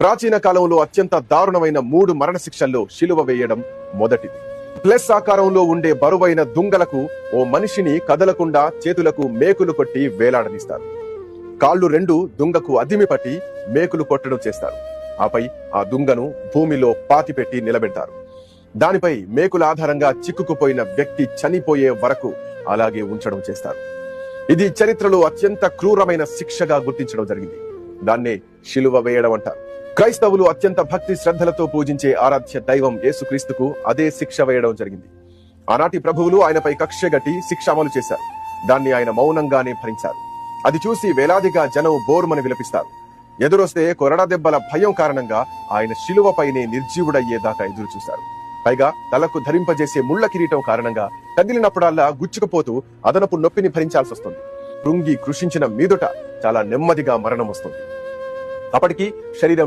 ప్రాచీన కాలంలో అత్యంత దారుణమైన మూడు మరణ శిక్షల్లో శిలువ వేయడం మొదటిది. ప్లస్ ఆకారంలో ఉండే బరువైన దుంగలకు ఓ మనిషిని కదలకుండా చేతులకు మేకులు కొట్టి వేలాడదీస్తారు. కాళ్ళు రెండు దుంగకు అదిమి పట్టి మేకులు కొట్టడం చేస్తారు. ఆపై ఆ దుంగను భూమిలో పాతిపెట్టి నిలబెడతారు. దానిపై మేకుల ఆధారంగా చిక్కుకుపోయిన వ్యక్తి చనిపోయే వరకు అలాగే ఉంచడం చేస్తారు. ఇది చరిత్రలో అత్యంత క్రూరమైన శిక్షగా గుర్తించడం జరిగింది. దాన్నే శిలువ వేయడం అంటారు. క్రైస్తవులు అత్యంత భక్తి శ్రద్ధలతో పూజించే ఆరాధ్య దైవం యేసుక్రీస్తుకు అదే శిక్ష వేయడం జరిగింది. ఆనాటి ప్రభువులు ఆయనపై కక్ష గట్టి శిక్ష అమలు చేశారు. దాన్ని ఆయన మౌనంగానే భరించారు. అది చూసి వేలాదిగా జనం బోరుమని విలపిస్తారు. ఎదురొస్తే కొరడా దెబ్బల భయం కారణంగా ఆయన శిలువపైనే నిర్జీవుడయ్యేదాకా ఎదురు చూశారు పైగా తలకు ధరింపజేసే ముళ్ళ కిరీటం కారణంగా కదిలినప్పుడల్లా గుచ్చుకుపోతూ అదనపు నొప్పిని భరించాల్సి వస్తుంది. కృంగి కృషించిన మీదుట చాలా నెమ్మదిగా మరణం వస్తుంది. అప్పటికి శరీరం